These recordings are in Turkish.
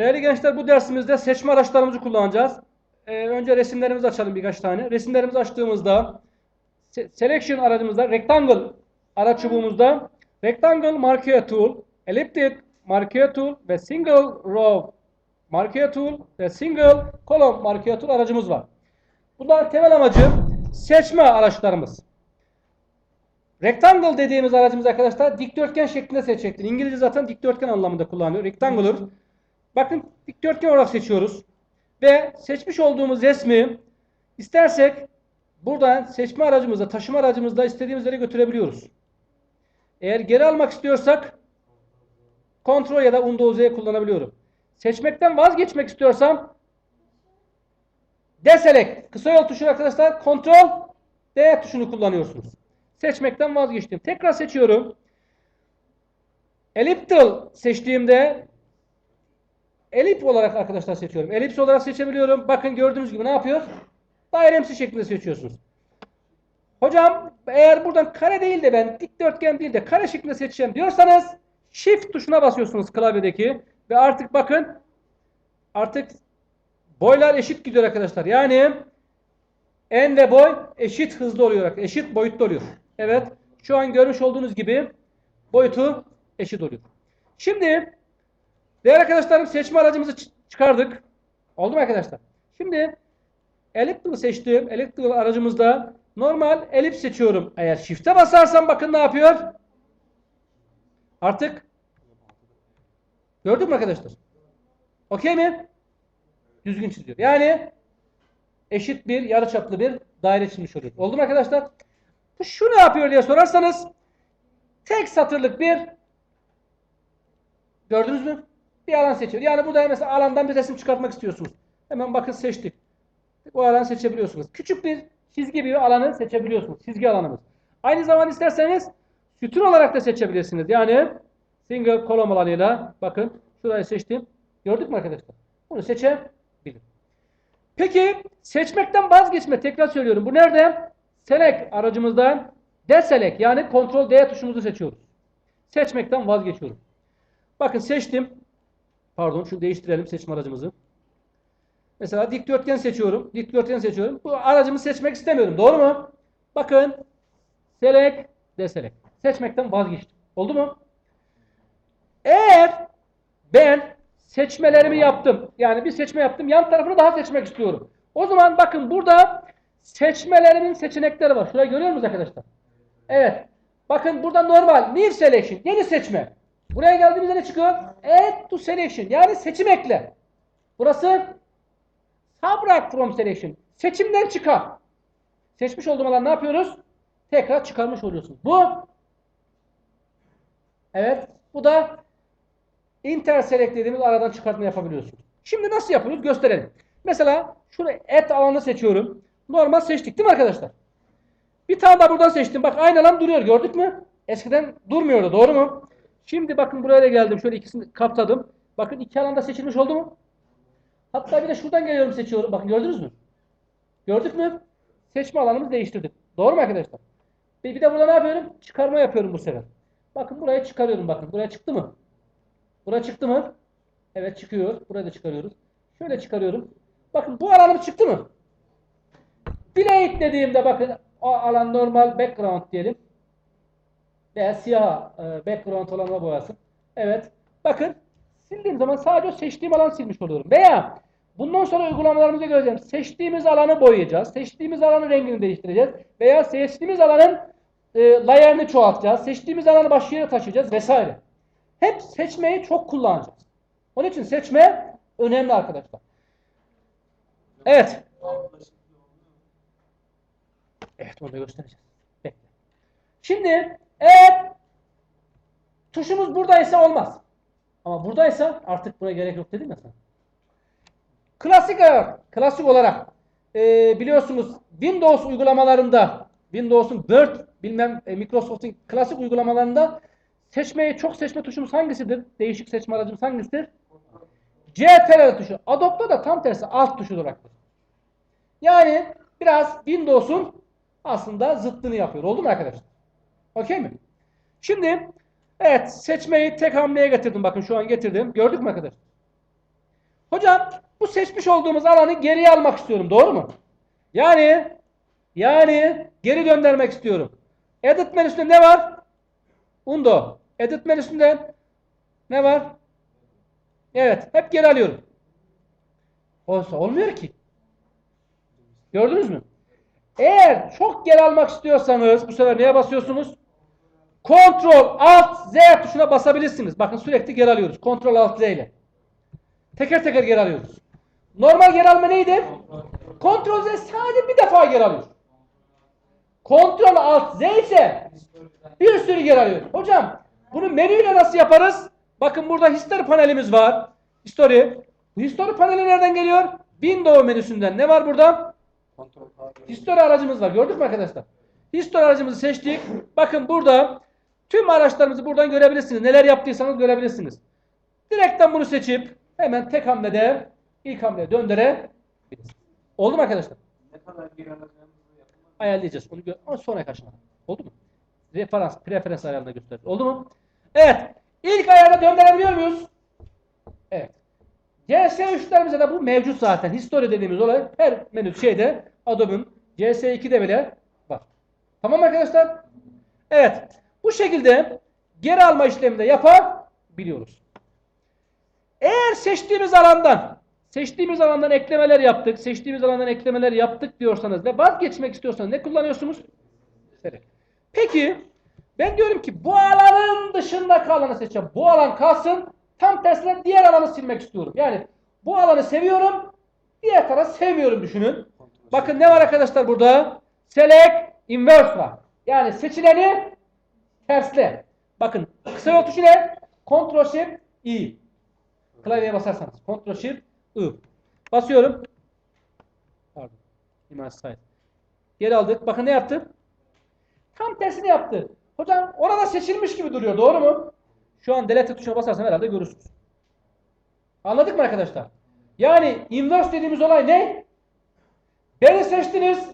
Değerli gençler bu dersimizde seçme araçlarımızı kullanacağız. Ee, önce resimlerimizi açalım birkaç tane. Resimlerimizi açtığımızda se- selection aracımızda rectangle araç çubuğumuzda rectangle marquee tool, elliptic marquee tool ve single row marquee tool ve single column marquee tool aracımız var. Bunların temel amacı seçme araçlarımız. Rectangle dediğimiz aracımız arkadaşlar dikdörtgen şeklinde seçecektir. İngilizce zaten dikdörtgen anlamında kullanıyor. Rectangular. Bakın dikdörtgen olarak seçiyoruz. Ve seçmiş olduğumuz resmi istersek buradan seçme aracımızda, taşıma aracımızda istediğimiz yere götürebiliyoruz. Eğer geri almak istiyorsak kontrol ya da undo Z'yi kullanabiliyorum. Seçmekten vazgeçmek istiyorsam deselect kısa yol tuşu arkadaşlar kontrol D tuşunu kullanıyorsunuz. Seçmekten vazgeçtim. Tekrar seçiyorum. Elliptical seçtiğimde elip olarak arkadaşlar seçiyorum. Elips olarak seçebiliyorum. Bakın gördüğünüz gibi ne yapıyor? Dairemsi şeklinde seçiyorsunuz. Hocam eğer buradan kare değil de ben dikdörtgen değil de kare şeklinde seçeceğim diyorsanız Shift tuşuna basıyorsunuz klavyedeki ve artık bakın artık boylar eşit gidiyor arkadaşlar. Yani en ve boy eşit hızlı oluyor. Eşit boyutta oluyor. Evet. Şu an görmüş olduğunuz gibi boyutu eşit oluyor. Şimdi değerli arkadaşlarım seçme aracımızı çı- çıkardık. Oldu mu arkadaşlar? Şimdi elliptical seçtiğim elliptical aracımızda normal elips seçiyorum. Eğer shift'e basarsam bakın ne yapıyor? Artık gördük mü arkadaşlar? Okey mi? Düzgün çiziyor. Yani eşit bir yarıçaplı bir daire çizmiş oluyor. Oldu mu arkadaşlar? Şu ne yapıyor diye sorarsanız tek satırlık bir gördünüz mü? Bir alan seçiyor. Yani burada mesela alandan bir resim çıkartmak istiyorsunuz. Hemen bakın seçtik. Bu alanı seçebiliyorsunuz. Küçük bir çizgi bir alanı seçebiliyorsunuz. Çizgi alanımız. Aynı zamanda isterseniz sütun olarak da seçebilirsiniz. Yani single column alanıyla bakın şurayı seçtim. Gördük mü arkadaşlar? Bunu seçebilirim. Peki seçmekten vazgeçme tekrar söylüyorum. Bu nerede? Select aracımızdan deselect yani kontrol D tuşumuzu seçiyoruz. Seçmekten vazgeçiyorum. Bakın seçtim. Pardon şunu değiştirelim seçme aracımızı. Mesela dikdörtgen seçiyorum. Dikdörtgen seçiyorum. Bu aracımı seçmek istemiyorum. Doğru mu? Bakın select deselect. Seçmekten vazgeçtim. Oldu mu? Eğer ben seçmelerimi yaptım. Yani bir seçme yaptım. Yan tarafını daha seçmek istiyorum. O zaman bakın burada seçmelerimin seçenekleri var. Şurayı görüyor musunuz arkadaşlar? Evet. Bakın burada normal. New selection. Yeni seçme. Buraya geldiğimizde ne çıkıyor? Add to selection. Yani seçim ekle. Burası subtract from selection. Seçimden çıkar. Seçmiş olduğum alan ne yapıyoruz? Tekrar çıkarmış oluyorsunuz. Bu Evet. Bu da interselect dediğimiz aradan çıkartma yapabiliyorsunuz. Şimdi nasıl yapıyoruz? Gösterelim. Mesela şuraya et alanını seçiyorum. Normal seçtik değil mi arkadaşlar? Bir tane daha buradan seçtim. Bak aynı alan duruyor. Gördük mü? Eskiden durmuyordu. Doğru mu? Şimdi bakın buraya da geldim. Şöyle ikisini kaptadım. Bakın iki alanda seçilmiş oldu mu? Hatta bir de şuradan geliyorum seçiyorum. Bakın gördünüz mü? Gördük mü? Seçme alanımızı değiştirdik. Doğru mu arkadaşlar? Bir, de burada ne yapıyorum? Çıkarma yapıyorum bu sefer. Bakın buraya çıkarıyorum bakın. Buraya çıktı mı? Buraya çıktı mı? Evet çıkıyor. Buraya da çıkarıyoruz. Şöyle çıkarıyorum. Bakın bu alanım çıktı mı? Plate dediğimde bakın o alan normal background diyelim. Veya siyah e, background olanına boyasın. Evet. Bakın sildiğim zaman sadece seçtiğim alanı silmiş oluyorum. Veya bundan sonra uygulamalarımızda göreceğim. Seçtiğimiz alanı boyayacağız. Seçtiğimiz alanın rengini değiştireceğiz. Veya seçtiğimiz alanın e, layer'ını çoğaltacağız. Seçtiğimiz alanı başka yere taşıyacağız vesaire. Hep seçmeyi çok kullanacağız. Onun için seçme önemli arkadaşlar. Evet. Evet onu göstereceğiz. Bekle. Şimdi eğer tuşumuz buradaysa olmaz. Ama buradaysa artık buraya gerek yok dedim ya sana. Klasik olarak, klasik olarak e, biliyorsunuz Windows uygulamalarında Windows'un Word bilmem e, Microsoft'un klasik uygulamalarında seçmeyi çok seçme tuşumuz hangisidir? Değişik seçme aracımız hangisidir? CTRL tuşu. Adobe'da da tam tersi alt tuşu olarak. Yani biraz Windows'un aslında zıttını yapıyor. Oldu mu arkadaşlar? Okey mi? Şimdi evet seçmeyi tek hamleye getirdim. Bakın şu an getirdim. Gördük mü arkadaşlar? Hocam bu seçmiş olduğumuz alanı geriye almak istiyorum. Doğru mu? Yani yani geri göndermek istiyorum. Edit menüsünde ne var? Undo. Edit menüsünde ne var? Evet. Hep geri alıyorum. Olsa olmuyor ki. Gördünüz mü? Eğer çok geri almak istiyorsanız bu sefer neye basıyorsunuz? Ctrl Alt Z tuşuna basabilirsiniz. Bakın sürekli geri alıyoruz. Ctrl Alt Z ile. Teker teker geri alıyoruz. Normal geri alma neydi? Ctrl Z sadece bir defa geri alıyor. Ctrl Alt Z ise bir sürü geri alıyor. Hocam bunu menüyle nasıl yaparız? Bakın burada history panelimiz var. History. Bu history paneli nereden geliyor? Windows menüsünden. Ne var burada? History aracımız var. Gördük mü arkadaşlar? History aracımızı seçtik. Bakın burada tüm araçlarımızı buradan görebilirsiniz. Neler yaptıysanız görebilirsiniz. Direkten bunu seçip hemen tek hamlede ilk hamleye döndürebilirsiniz. Oldu mu arkadaşlar? Ne kadar geri. Ayarlayacağız. Onu ama sonraki aşamada. Oldu mu? Referans, preferans ayarında gösterir. Oldu mu? Evet. İlk ayarda döndürebiliyor muyuz? Evet. CS3'lerimize de bu mevcut zaten. History dediğimiz olay her menü şeyde Adobe'ın CS2'de bile var. Tamam arkadaşlar? Evet. Bu şekilde geri alma işlemini de yapabiliyoruz. Eğer seçtiğimiz alandan seçtiğimiz alandan eklemeler yaptık, seçtiğimiz alandan eklemeler yaptık diyorsanız ve vazgeçmek istiyorsanız ne kullanıyorsunuz? Select. Peki ben diyorum ki bu alanın dışındaki alanı seçeceğim. Bu alan kalsın. Tam tersine diğer alanı silmek istiyorum. Yani bu alanı seviyorum. Diğer tarafı sevmiyorum düşünün. Bakın ne var arkadaşlar burada? Select inverse var. Yani seçileni tersle. Bakın kısa yol tuşu ne? Ctrl Shift I. Klavyeye basarsanız. Ctrl Shift I. Basıyorum. Pardon. Image side. Geri aldık. Bakın ne yaptı? Tam tersini yaptı. Hocam orada seçilmiş gibi duruyor. Doğru mu? Şu an delete tuşuna basarsam herhalde görürsünüz. Anladık mı arkadaşlar? Yani inverse dediğimiz olay ne? Beni seçtiniz.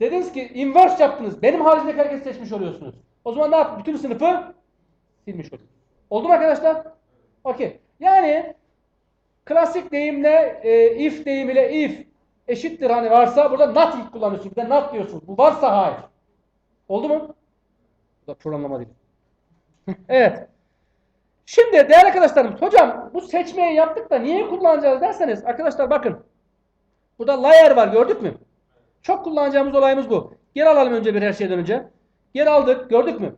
Dediniz ki inverse yaptınız. Benim haricindeki herkesi seçmiş oluyorsunuz. O zaman ne yap? Bütün sınıfı silmiş oluyor. Oldu mu arkadaşlar? Okey. Yani klasik deyimle e, if deyimiyle if eşittir hani varsa burada not kullanıyorsunuz. Bir de not diyorsunuz. Bu varsa hayır. Oldu mu? Bu da programlama değil. evet. Şimdi değerli arkadaşlarım, hocam bu seçmeyi yaptık da niye kullanacağız derseniz arkadaşlar bakın. Burada layer var gördük mü? Çok kullanacağımız olayımız bu. Geri alalım önce bir her şeyden önce. Geri aldık gördük mü?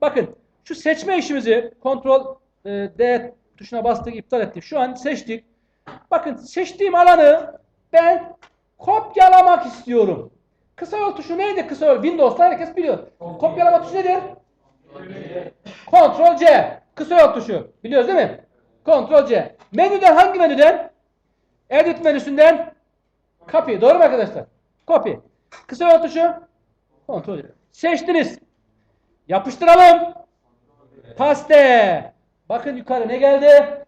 Bakın şu seçme işimizi kontrol e, D tuşuna bastık iptal ettik. Şu an seçtik. Bakın seçtiğim alanı ben kopyalamak istiyorum. Kısa yol tuşu neydi? Kısa yol Windows'ta herkes biliyor. Kopyalama tuşu nedir? Ctrl C. Kısa yol tuşu. Biliyoruz değil mi? Ctrl C. Menüden hangi menüden? Edit menüsünden copy. Doğru mu arkadaşlar? Copy. Kısa yol tuşu Ctrl C. Seçtiniz. Yapıştıralım. Paste. Bakın yukarı ne geldi?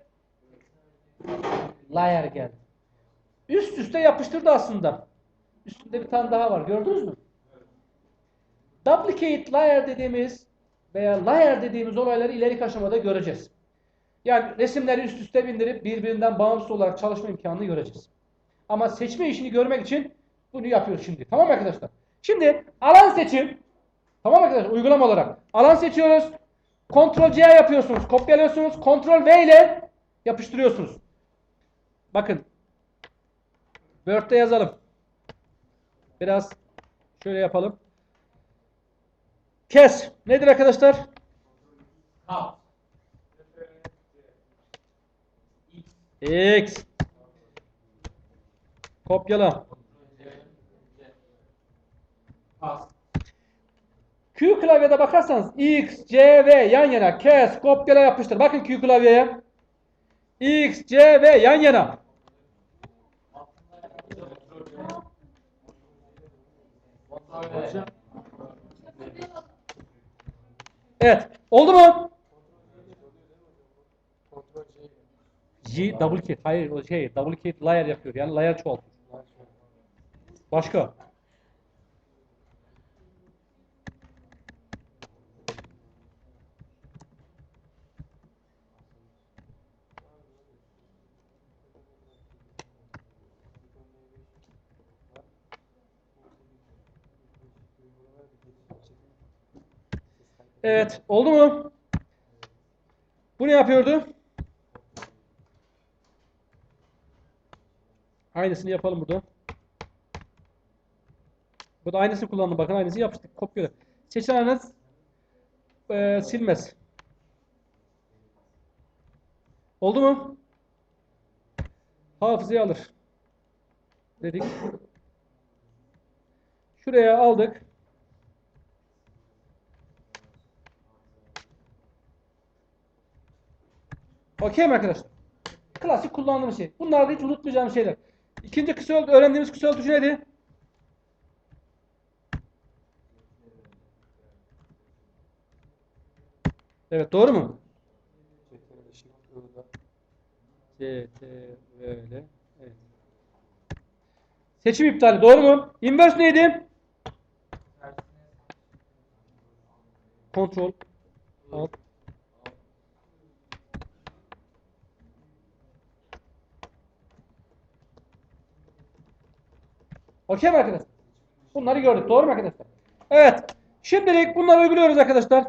Layer geldi. Üst üste yapıştırdı aslında. Üstünde bir tane daha var. Gördünüz mü? Duplicate layer dediğimiz veya layer dediğimiz olayları ileriki aşamada göreceğiz. Yani resimleri üst üste bindirip birbirinden bağımsız olarak çalışma imkanını göreceğiz. Ama seçme işini görmek için bunu yapıyoruz şimdi. Tamam mı arkadaşlar? Şimdi alan seçim. Tamam arkadaşlar? Uygulama olarak. Alan seçiyoruz. Ctrl C yapıyorsunuz. Kopyalıyorsunuz. Ctrl V ile yapıştırıyorsunuz. Bakın. Word'de yazalım. Biraz şöyle yapalım. Kes. Nedir arkadaşlar? X. Kopyala. Q klavyede bakarsanız X, C, V yan yana. Kes, kopyala, yapıştır. Bakın Q klavyeye. X, C, V yan yana. Evet. Oldu mu? G double kit. Hayır o şey double kit layer yapıyor. Yani layer çoğaltıyor. Başka? Evet. Oldu mu? Bu ne yapıyordu? Aynısını yapalım burada. Bu da aynısını kullandım. Bakın aynısını yapıştık. Kopyala. Seçeneniz eee silmez. Oldu mu? Hafızayı alır. Dedik. Şuraya aldık. Okey mi arkadaşlar? Klasik kullandığımız şey. Bunlar da hiç unutmayacağım şeyler. İkinci kısa yol, öğrendiğimiz kısa yol tuşu neydi? Evet doğru mu? C, T, V, L. Evet. Seçim iptali doğru mu? Inverse neydi? Kontrol. Alt. Okey mi arkadaşlar? Bunları gördük. Doğru mu arkadaşlar? Evet. Şimdilik bunları uyguluyoruz arkadaşlar.